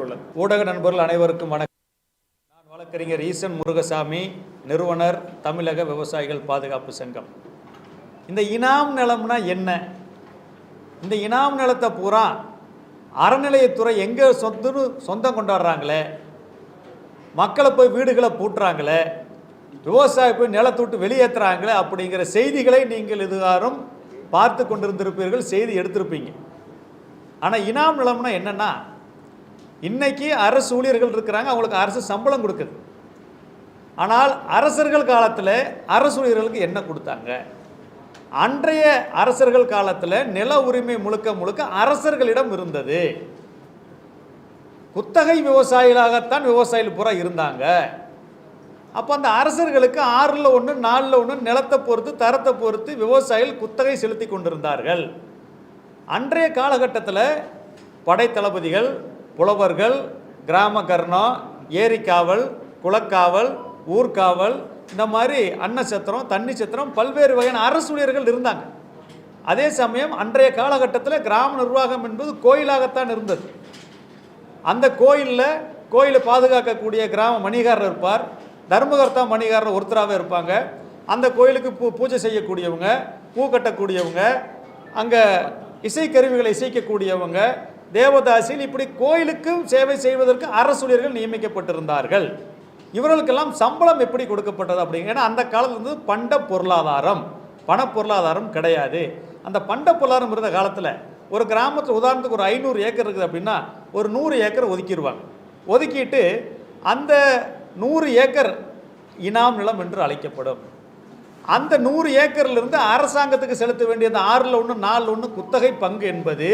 கொண்டுள்ளது. ஊடக நண்பர்கள் அனைவருக்கும் வணக்கம். நான் வழக்கறிஞர் ஈசன் முருகசாமி நிறுவனர் தமிழக விவசாயிகள் பாதுகாப்பு சங்கம். இந்த இனாம் நிலம்னா என்ன? இந்த இனாம் நிலத்தை பூரா அறநிலையத்துறை எங்கே சொத்துன்னு சொந்தம் கொண்டாடுறாங்களே? மக்களை போய் வீடுகளை பூட்டுறாங்களே? விவசாயி போய் நிலத்தை விட்டு வெளியேற்றுறாங்களே அப்படிங்கிற செய்திகளை நீங்கள் இதுகாரும் பார்த்து கொண்டிருந்திருப்பீர்கள் செய்தி எடுத்திருப்பீங்க. ஆனால் இனாம் நிலம்னா என்னென்னா இன்னைக்கு அரசு ஊழியர்கள் இருக்கிறாங்க அவங்களுக்கு அரசு சம்பளம் கொடுக்குது. ஆனால் அரசர்கள் காலத்தில் அரசு ஊழியர்களுக்கு என்ன கொடுத்தாங்க? அன்றைய அரசர்கள் காலத்தில் நில உரிமை முழுக்க முழுக்க அரசர்களிடம் இருந்தது. குத்தகை விவசாயிகளாகத்தான் விவசாயிகள் பூரா இருந்தாங்க. அப்போ அந்த அரசர்களுக்கு ஆறில் ஒன்று நாலில் ஒன்று நிலத்தை பொறுத்து தரத்தை பொறுத்து விவசாயிகள் குத்தகை செலுத்தி கொண்டிருந்தார்கள். அன்றைய காலகட்டத்தில் படைத்தளபதிகள் புலவர்கள் கிராம கர்ணம் ஏரிக்காவல் குளக்காவல் ஊர்காவல் இந்த மாதிரி அன்னச்சத்திரம் தண்ணி சத்திரம் பல்வேறு வகையான அரசு ஊழியர்கள் இருந்தாங்க. அதே சமயம் அன்றைய காலகட்டத்தில் கிராம நிர்வாகம் என்பது கோயிலாகத்தான் இருந்தது. அந்த கோயிலில் கோயிலை பாதுகாக்கக்கூடிய கிராம மணிகாரர் இருப்பார். தர்மகர்த்தா மணிகாரர் ஒருத்தராகவே இருப்பாங்க. அந்த கோயிலுக்கு பூ பூஜை செய்யக்கூடியவங்க பூ கட்டக்கூடியவங்க அங்கே இசைக்கருவிகளை இசைக்கக்கூடியவங்க தேவதாசியில் இப்படி கோயிலுக்கு சேவை செய்வதற்கு அரசுழியர்கள் நியமிக்கப்பட்டிருந்தார்கள். இவர்களுக்கெல்லாம் சம்பளம் எப்படி கொடுக்கப்பட்டது அப்படிங்க ஏன்னா அந்த காலத்தில் இருந்து பண்ட பொருளாதாரம். பண பொருளாதாரம் கிடையாது. அந்த பண்ட பொருளாதாரம் இருந்த காலத்தில் ஒரு கிராமத்தில் உதாரணத்துக்கு ஒரு ஐநூறு ஏக்கர் இருக்குது அப்படின்னா ஒரு நூறு ஏக்கர் ஒதுக்கிடுவாங்க ஒதுக்கிட்டு அந்த நூறு ஏக்கர் இனாம் நிலம் என்று அழைக்கப்படும். அந்த நூறு ஏக்கர்லேருந்து அரசாங்கத்துக்கு செலுத்த வேண்டிய அந்த ஆறில் ஒன்று நாலில் ஒன்று குத்தகை பங்கு என்பது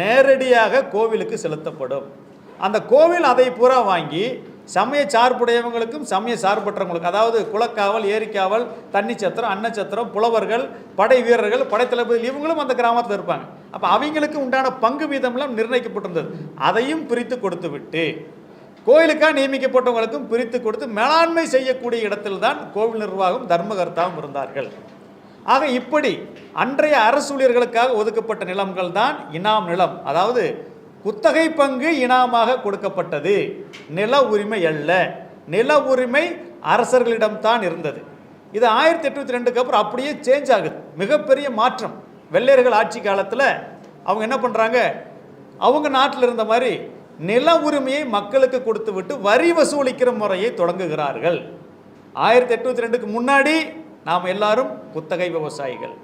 நேரடியாக கோவிலுக்கு செலுத்தப்படும். அந்த கோவில் அதை பூரா வாங்கி சமய சார்புடையவங்களுக்கும் சமய சார்பற்றவங்களுக்கும் அதாவது குளக்காவல் ஏரிக்காவல் தண்ணிச்சத்திரம் அன்னச்சத்திரம் புலவர்கள் படை வீரர்கள் படைத்தளபதி இவங்களும் அந்த கிராமத்தில் இருப்பாங்க. அப்போ அவங்களுக்கு உண்டான பங்கு வீதம்லாம் நிர்ணயிக்கப்பட்டிருந்தது. அதையும் பிரித்து கொடுத்து விட்டு கோயிலுக்காக நியமிக்கப்பட்டவங்களுக்கும் பிரித்து கொடுத்து மேலாண்மை செய்யக்கூடிய இடத்தில் தான் கோவில் நிர்வாகம் தர்மகர்த்தாவும் இருந்தார்கள். ஆக இப்படி அன்றைய அரசு ஊழியர்களுக்காக ஒதுக்கப்பட்ட நிலங்கள் தான் இனாம் நிலம். அதாவது குத்தகை பங்கு இனாமாக கொடுக்கப்பட்டது. நில உரிமை அல்ல. நில உரிமை அரசர்களிடம்தான் இருந்தது. இது ஆயிரத்தி எட்நூத்தி ரெண்டுக்கு அப்புறம் அப்படியே சேஞ்ச் ஆகுது. மிகப்பெரிய மாற்றம். வெள்ளையர்கள் ஆட்சி காலத்தில் அவங்க என்ன பண்ணுறாங்க அவங்க நாட்டில் இருந்த மாதிரி நில உரிமையை மக்களுக்கு கொடுத்து விட்டு வரி வசூலிக்கிற முறையை தொடங்குகிறார்கள். ஆயிரத்தி எட்நூத்தி ரெண்டுக்கு முன்னாடி நாம் எல்லாரும் குத்தகை விவசாயிகள்.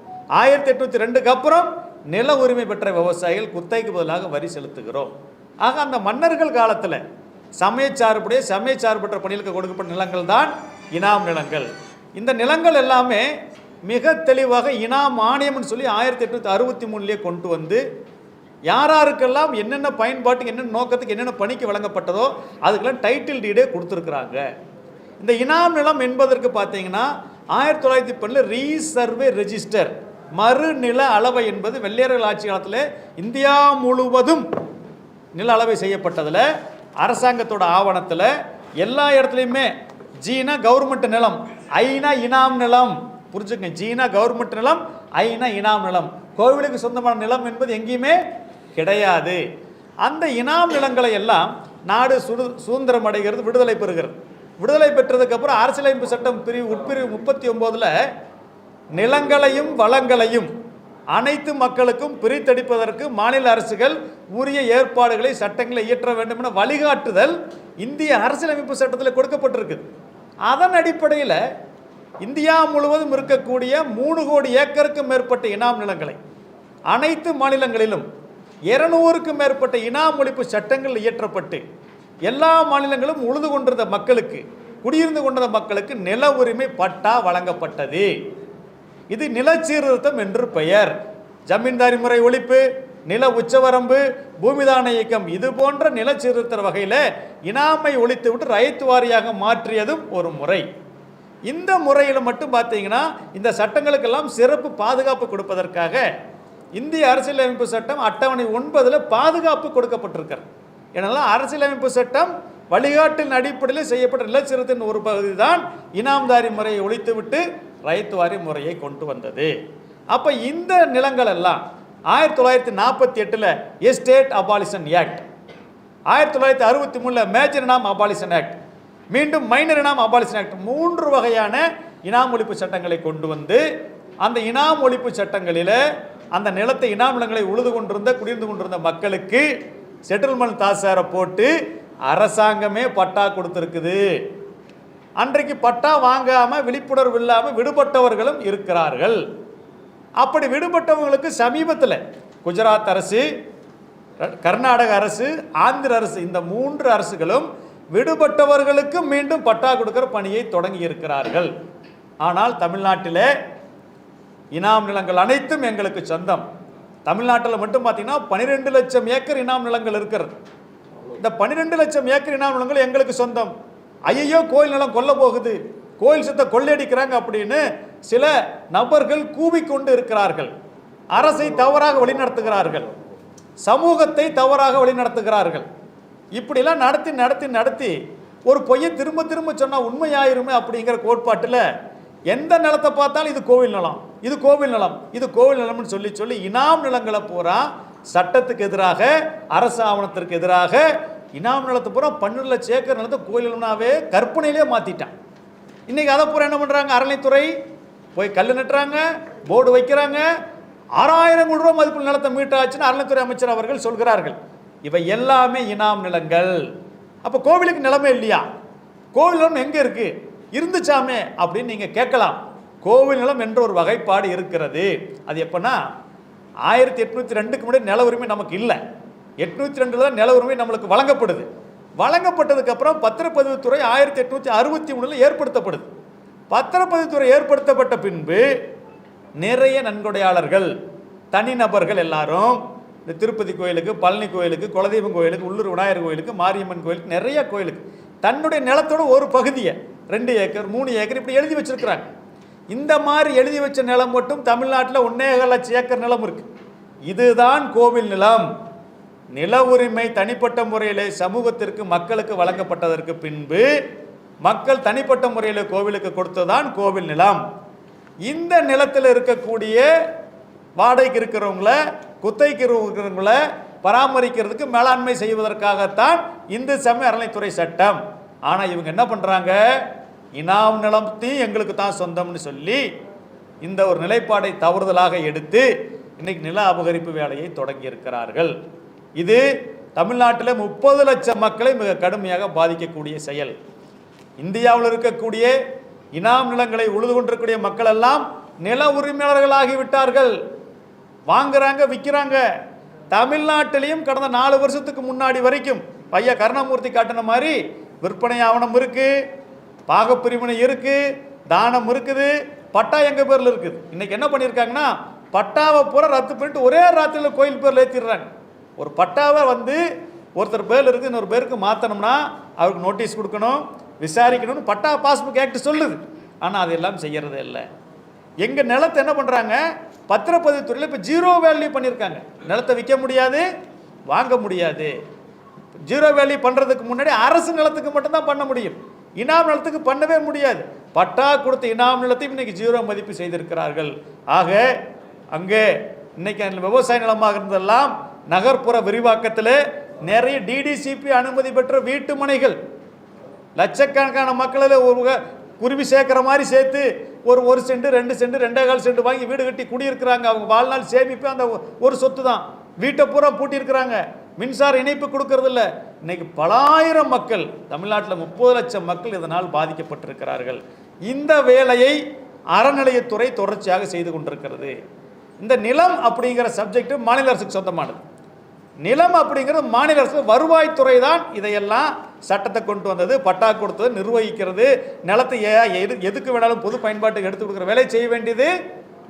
ஆயிரத்தி எட்நூத்தி ரெண்டுக்கு அப்புறம் நில உரிமை பெற்ற விவசாயிகள் குத்தகைக்கு பதிலாக வரி செலுத்துகிறோம். ஆக அந்த மன்னர்கள் காலத்தில் சமயச்சார்புடைய சமயச்சார்பற்ற பணிகளுக்கு கொடுக்கப்பட்ட நிலங்கள் தான் இனாம் நிலங்கள். இந்த நிலங்கள் எல்லாமே மிக தெளிவாக இனாம் மானியம்னு சொல்லி ஆயிரத்தி எட்நூத்தி அறுபத்தி மூணுலேயே கொண்டு வந்து யாராருக்கெல்லாம் என்னென்ன பயன்பாட்டுக்கு என்னென்ன நோக்கத்துக்கு என்னென்ன பணிக்கு வழங்கப்பட்டதோ அதுக்கெல்லாம் டைட்டில் டீடே கொடுத்துருக்குறாங்க. இந்த இனாம் நிலம் என்பதற்கு பார்த்தீங்கன்னா ஆயிரத்தி தொள்ளாயிரத்தி பன்னில் ரீசர்வே ரெஜிஸ்டர் மறுநில அளவை என்பது வெள்ளையர்கள் ஆட்சி காலத்தில் இந்தியா முழுவதும் நில அளவை செய்யப்பட்டதில் அரசாங்கத்தோட ஆவணத்தில் எல்லா இடத்துலையுமே ஜீனா கவர்மெண்ட் நிலம் ஐனா இனாம் நிலம் புரிஞ்சுக்கங்க ஜீனா கவர்மெண்ட் நிலம் ஐனா இனாம் நிலம். கோவிலுக்கு சொந்தமான நிலம் என்பது எங்கேயுமே கிடையாது. அந்த இனாம் நிலங்களை எல்லாம் நாடு சுடு சுதந்திரம் அடைகிறது விடுதலை பெறுகிறது. விடுதலை பெற்றதுக்கப்புறம் அரசியலமைப்பு சட்டம் பிரிவு உட்பிரிவு முப்பத்தி ஒம்போதில் நிலங்களையும் வளங்களையும் அனைத்து மக்களுக்கும் பிரித்தடிப்பதற்கு மாநில அரசுகள் உரிய ஏற்பாடுகளை சட்டங்களை இயற்ற வேண்டும் என வழிகாட்டுதல் இந்திய அரசியலமைப்பு சட்டத்தில் கொடுக்கப்பட்டிருக்குது அதன் அடிப்படையில் இந்தியா முழுவதும் இருக்கக்கூடிய மூணு கோடி ஏக்கருக்கும் மேற்பட்ட இனாம் நிலங்களை அனைத்து மாநிலங்களிலும் இருநூறுக்கும் மேற்பட்ட இனாம் ஒழிப்பு சட்டங்கள் இயற்றப்பட்டு எல்லா மாநிலங்களும் உழுது கொண்டிருந்த மக்களுக்கு குடியிருந்து கொண்டிருந்த மக்களுக்கு நில உரிமை பட்டா வழங்கப்பட்டது. இது நிலச்சீர்திருத்தம் என்று பெயர். ஜமீன்தாரி முறை ஒழிப்பு நில உச்சவரம்பு பூமிதான இயக்கம் இது போன்ற நிலச்சீர்திருத்த வகையில் இனாமை ஒழித்து விட்டு ரைத்து வாரியாக மாற்றியதும் ஒரு முறை. இந்த முறையில் மட்டும் பார்த்தீங்கன்னா இந்த சட்டங்களுக்கெல்லாம் சிறப்பு பாதுகாப்பு கொடுப்பதற்காக இந்திய அரசியலமைப்பு சட்டம் அட்டவணை ஒன்பதில் பாதுகாப்பு கொடுக்கப்பட்டிருக்கிறது. ஏனெல்லாம் அரசியலமைப்பு சட்டம் வழிகாட்டின் அடிப்படையில் செய்யப்பட்ட நிலச்சிறுத்தின் ஒரு பகுதி தான் இனாம்தாரி முறையை ஒழித்துவிட்டு ரைத்துவாரி முறையை கொண்டு வந்தது. அப்போ இந்த நிலங்கள் எல்லாம் ஆயிரத்தி தொள்ளாயிரத்தி நாற்பத்தி எட்டில் எஸ்டேட் அபாலிஷன் ஆக்ட் ஆயிரத்தி தொள்ளாயிரத்தி அறுபத்தி மூணில் மேஜர் இனாம் அபாலிஷன் ஆக்ட் மீண்டும் மைனர் இனாம் அபாலிஷன் ஆக்ட் மூன்று வகையான இனாம் ஒழிப்பு சட்டங்களை கொண்டு வந்து அந்த இனாம் ஒழிப்பு சட்டங்களில் அந்த நிலத்தை இனாமிலங்களை உழுது கொண்டிருந்த குடியிருந்து கொண்டிருந்த மக்களுக்கு செட்டில்மெண்ட் தாசாரை போட்டு அரசாங்கமே பட்டா கொடுத்துருக்குது. அன்றைக்கு பட்டா வாங்காமல் விழிப்புணர்வு இல்லாமல் விடுபட்டவர்களும் இருக்கிறார்கள். அப்படி விடுபட்டவங்களுக்கு சமீபத்தில் குஜராத் அரசு கர்நாடக அரசு ஆந்திர அரசு இந்த மூன்று அரசுகளும் விடுபட்டவர்களுக்கு மீண்டும் பட்டா கொடுக்கிற பணியை தொடங்கி இருக்கிறார்கள். ஆனால் தமிழ்நாட்டிலே இனாம் நிலங்கள் அனைத்தும் எங்களுக்கு சொந்தம். தமிழ்நாட்டில் மட்டும் பார்த்தீங்கன்னா பன்னிரெண்டு லட்சம் ஏக்கர் இனாம் நிலங்கள் இருக்கிறது. இந்த பன்னிரெண்டு லட்சம் ஏக்கர் இனாம் நிலங்கள் எங்களுக்கு சொந்தம். ஐயையோ கோயில் நிலம் கொல்ல போகுது. கோயில் சொத்தை கொள்ளையடிக்கிறாங்க அப்படின்னு சில நபர்கள் கூவிக்கொண்டு இருக்கிறார்கள். அரசை தவறாக வழிநடத்துகிறார்கள். சமூகத்தை தவறாக வழிநடத்துகிறார்கள். இப்படிலாம் நடத்தி நடத்தி நடத்தி ஒரு பொய்யை திரும்ப திரும்ப சொன்னால் உண்மையாயிருமே அப்படிங்கிற கோட்பாட்டில் எந்த நிலத்தை பார்த்தாலும் இது கோவில் நிலம். இது கோவில் நிலம். இது கோவில் நிலம்னு சொல்லி சொல்லி இனாம் நிலங்களை பூரா சட்டத்துக்கு எதிராக அரசு ஆவணத்திற்கு எதிராக இனாம் நிலத்தை பூரா பன்னெண்டு லட்சம் ஏக்கர் நிலத்தை கோயில் நிலம்னாவே கற்பனையிலே மாற்றிட்டான் இன்னைக்கு அதை பூரா என்ன பண்ணுறாங்க அறநிலைத்துறை போய் கல் நட்டுறாங்க போர்டு வைக்கிறாங்க. ஆறாயிரம் கோடி ரூபாய் மதிப்பு நிலத்தை மீட்டாச்சுன்னு அறநிலைத்துறை அமைச்சர் அவர்கள் சொல்கிறார்கள். இவை எல்லாமே இனாம் நிலங்கள். அப்போ கோவிலுக்கு நிலமே இல்லையா? கோவில் நிலம் எங்கே இருக்குது இருந்துச்சாமே அப்படின்னு நீங்கள் கேட்கலாம். கோவில் நிலம் என்ற ஒரு வகைப்பாடு இருக்கிறது. அது எப்போன்னா ஆயிரத்தி எட்நூற்றி ரெண்டுக்கு முன்னாடி நில உரிமை நமக்கு இல்லை. எட்நூற்றி ரெண்டில் தான் நில உரிமை நம்மளுக்கு வழங்கப்படுது. வழங்கப்பட்டதுக்கப்புறம் பத்திரப்பதிவுத்துறை ஆயிரத்தி எட்நூற்றி அறுபத்தி மூணில் ஏற்படுத்தப்படுது. பத்திரப்பதிவுத்துறை ஏற்படுத்தப்பட்ட பின்பு நிறைய நன்கொடையாளர்கள் தனிநபர்கள் எல்லாரும் இந்த திருப்பதி கோயிலுக்கு பழனி கோயிலுக்கு குலதெய்வம் கோயிலுக்கு உள்ளூர் விநாயகர் கோயிலுக்கு மாரியம்மன் கோயிலுக்கு நிறைய கோயிலுக்கு தன்னுடைய நிலத்தோட ஒரு பகுதியை ரெண்டு ஏக்கர் மூணு ஏக்கர் இப்படி எழுதி வச்சிருக்கிறாங்க. இந்த மாதிரி எழுதி வச்ச நிலம் மட்டும் தமிழ்நாட்டில் ஒன்னேக லட்சம் ஏக்கர் நிலம் இருக்கு. இதுதான் கோவில் நிலம். நில உரிமை தனிப்பட்ட முறையில் சமூகத்திற்கு மக்களுக்கு வழங்கப்பட்டதற்கு பின்பு மக்கள் தனிப்பட்ட முறையில் கோவிலுக்கு கொடுத்ததான் கோவில் நிலம். இந்த நிலத்தில் இருக்கக்கூடிய வாடகைக்கு இருக்கிறவங்கள குத்தைக்கு இருக்கிறவங்கள பராமரிக்கிறதுக்கு மேலாண்மை செய்வதற்காகத்தான் இந்து சமய அறநிலைத்துறை சட்டம். ஆனால் இவங்க என்ன பண்ணுறாங்க இனாம் நிலத்தையும் எங்களுக்கு தான் சொந்தம்னு சொல்லி இந்த ஒரு நிலைப்பாடை தவறுதலாக எடுத்து இன்னைக்கு நில அபகரிப்பு வேலையை தொடங்கி இருக்கிறார்கள் இது தமிழ்நாட்டில் முப்பது லட்சம் மக்களை மிக கடுமையாக பாதிக்கக்கூடிய செயல். இந்தியாவில் இருக்கக்கூடிய இனாம் நிலங்களை உழுது கொண்டிருக்கக்கூடிய மக்கள் எல்லாம் நில உரிமையாளர்களாகி விட்டார்கள். வாங்குறாங்க விற்கிறாங்க. தமிழ்நாட்டிலையும் கடந்த நாலு வருஷத்துக்கு முன்னாடி வரைக்கும் பையன் கருணாமூர்த்தி காட்டின மாதிரி விற்பனை ஆவணம் இருக்குது பாகப்பிரிவினை இருக்குது தானம் இருக்குது பட்டா எங்கள் பேரில் இருக்குது? இன்றைக்கி என்ன பண்ணியிருக்காங்கன்னா பட்டாவை பூரா ரத்து பண்ணிட்டு ஒரே ராத்திரியில் கோயில் பேரில் ஏற்றிடுறாங்க ஒரு பட்டாவை வந்து ஒருத்தர் பேரில் இருக்குது இன்னொரு பேருக்கு மாற்றணும்னா அவருக்கு நோட்டீஸ் கொடுக்கணும் விசாரிக்கணும்னு பட்டா பாஸ்புக் ஆக்ட் சொல்லுது. ஆனால் அதெல்லாம் செய்கிறது இல்லை. எங்கள் நிலத்தை என்ன பண்ணுறாங்க பத்திரப்பதிவுத்துறையில் இப்போ ஜீரோ வேல்யூ பண்ணியிருக்காங்க நிலத்தை விற்க முடியாது வாங்க முடியாது. ஜீரோ வேல்யூ பண்ணுறதுக்கு முன்னாடி அரசு நிலத்துக்கு மட்டும்தான் பண்ண முடியும். இனாம் நிலத்துக்கு பண்ணவே முடியாது. பட்டா கொடுத்த இனாம் நிலத்தையும் இன்றைக்கி ஜீரோ மதிப்பு செய்திருக்கிறார்கள். ஆக அங்கே இன்னைக்கு விவசாய நிலமாக இருந்ததெல்லாம் நகர்ப்புற விரிவாக்கத்தில் நிறைய டிடிசிபி அனுமதி பெற்ற வீட்டு மனைகள். லட்சக்கணக்கான மக்களில் ஒரு குருவி சேர்க்குற மாதிரி சேர்த்து ஒரு ஒரு சென்ட் ரெண்டு சென்ட் ரெண்டே கால் சென்ட் வாங்கி வீடு கட்டி குடியிருக்கிறாங்க. அவங்க வாழ்நாள் சேமிப்பு அந்த ஒரு சொத்து தான் வீட்டை பூரா பூட்டியிருக்கிறாங்க. மின்சார இணைப்பு கொடுக்கறதில்ல. இன்றைக்கி இன்னைக்கு பலாயிரம் மக்கள் தமிழ்நாட்டில் முப்பது லட்சம் மக்கள் இதனால் பாதிக்கப்பட்டிருக்கிறார்கள். இந்த வேலையை அறநிலையத்துறை தொடர்ச்சியாக செய்து கொண்டிருக்கிறது. இந்த நிலம் அப்படிங்கிற சப்ஜெக்ட் மாநில அரசுக்கு சொந்தமானது. நிலம் அப்படிங்கிறது மாநில அரசு வருவாய்த்துறை தான் இதையெல்லாம் சட்டத்தை கொண்டு வந்தது பட்டா கொடுத்தது நிர்வகிக்கிறது நிலத்தை எது எதுக்கு வேணாலும் பொது பயன்பாட்டுக்கு எடுத்து கொடுக்குற வேலை செய்ய வேண்டியது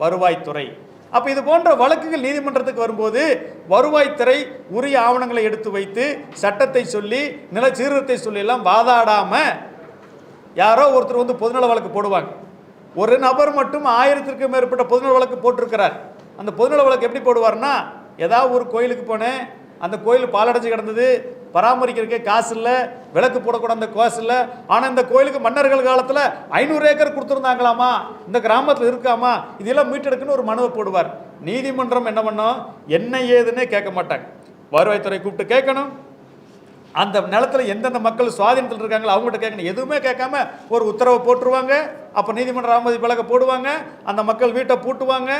வருவாய்த்துறை. அப்போ இது போன்ற வழக்குகள் நீதிமன்றத்துக்கு வரும்போது வருவாய்த்துறை உரிய ஆவணங்களை எடுத்து வைத்து சட்டத்தை சொல்லி நில சீர்திருத்தத்தை சொல்லி எல்லாம் வாதாடாமல் யாரோ ஒருத்தர் வந்து பொதுநல வழக்கு போடுவாங்க. ஒரு நபர் மட்டும் ஆயிரத்திற்கும் மேற்பட்ட பொதுநல வழக்கு போட்டிருக்கிறார். அந்த பொதுநல வழக்கு எப்படி போடுவார்னா ஏதாவது ஒரு கோயிலுக்கு போனேன் அந்த கோயில் பாலடைஞ்சு கிடந்தது பராமரிக்கிறதுக்கே காசு இல்லை விளக்கு போடக்கூட அந்த காசு இல்லை. ஆனால் இந்த கோயிலுக்கு மன்னர்கள் காலத்தில் ஐநூறு ஏக்கர் கொடுத்துருந்தாங்களாமா? இந்த கிராமத்தில் இருக்காமா? இதெல்லாம் மீட்டெடுக்குன்னு ஒரு மனுவை போடுவார். நீதிமன்றம் என்ன பண்ணோம்? என்ன ஏதுன்னே கேட்க மாட்டாங்க. வருவாய்த்துறை கூப்பிட்டு கேட்கணும். அந்த நிலத்தில் எந்தெந்த மக்கள் சுவாதீனத்தில் இருக்காங்களோ அவங்ககிட்ட கேட்கணும். எதுவுமே கேட்காம ஒரு உத்தரவை போட்டுருவாங்க. அப்போ நீதிமன்ற அவமதி பலகை போடுவாங்க. அந்த மக்கள் வீட்டை பூட்டுவாங்க.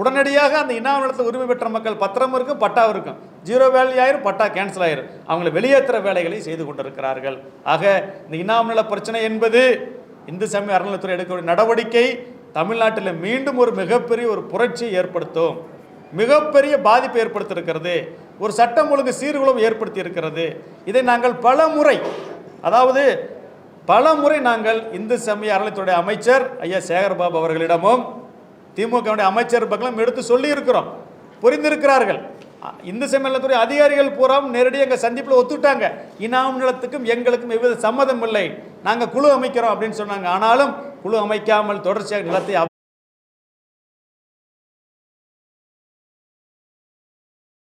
உடனடியாக அந்த இனாம் நிலத்தில் உரிமை பெற்ற மக்கள் பத்திரம் இருக்கும் பட்டாவும் இருக்கும். ஜீரோ வேல்யூ ஆயிரும் பட்டா கேன்சல் ஆயிரும். அவங்களை வெளியேற்றுற வேலைகளை செய்து கொண்டிருக்கிறார்கள். ஆக இந்த இனாம் நில பிரச்சனை என்பது இந்து சமய அறநிலைத்துறை எடுக்கக்கூடிய நடவடிக்கை. தமிழ்நாட்டில் மீண்டும் ஒரு மிகப்பெரிய ஒரு புரட்சியை ஏற்படுத்தும். மிகப்பெரிய பாதிப்பை ஏற்படுத்தியிருக்கிறது. ஒரு சட்டம் ஒழுங்கு சீர்குலைவு ஏற்படுத்தி இருக்கிறது இதை நாங்கள் பல முறை அதாவது பல முறை நாங்கள் இந்து சமய அறநிலைத்துறை அமைச்சர் ஐயா சேகர்பாபு அவர்களிடமும் திமுகவுடைய அமைச்சர் பக்கம் எடுத்து சொல்லி இருக்கிறோம் புரிந்திருக்கிறார்கள். இந்து சமயத்துறை அதிகாரிகள் பூராவும் நேரடியாக எங்கள் சந்திப்பில் ஒத்துட்டாங்க. இனாம் நிலத்துக்கும் எங்களுக்கும் எவ்வித சம்மதம் இல்லை. நாங்கள் குழு அமைக்கிறோம் அப்படின்னு சொன்னாங்க. ஆனாலும் குழு அமைக்காமல் தொடர்ச்சியாக நிலத்தை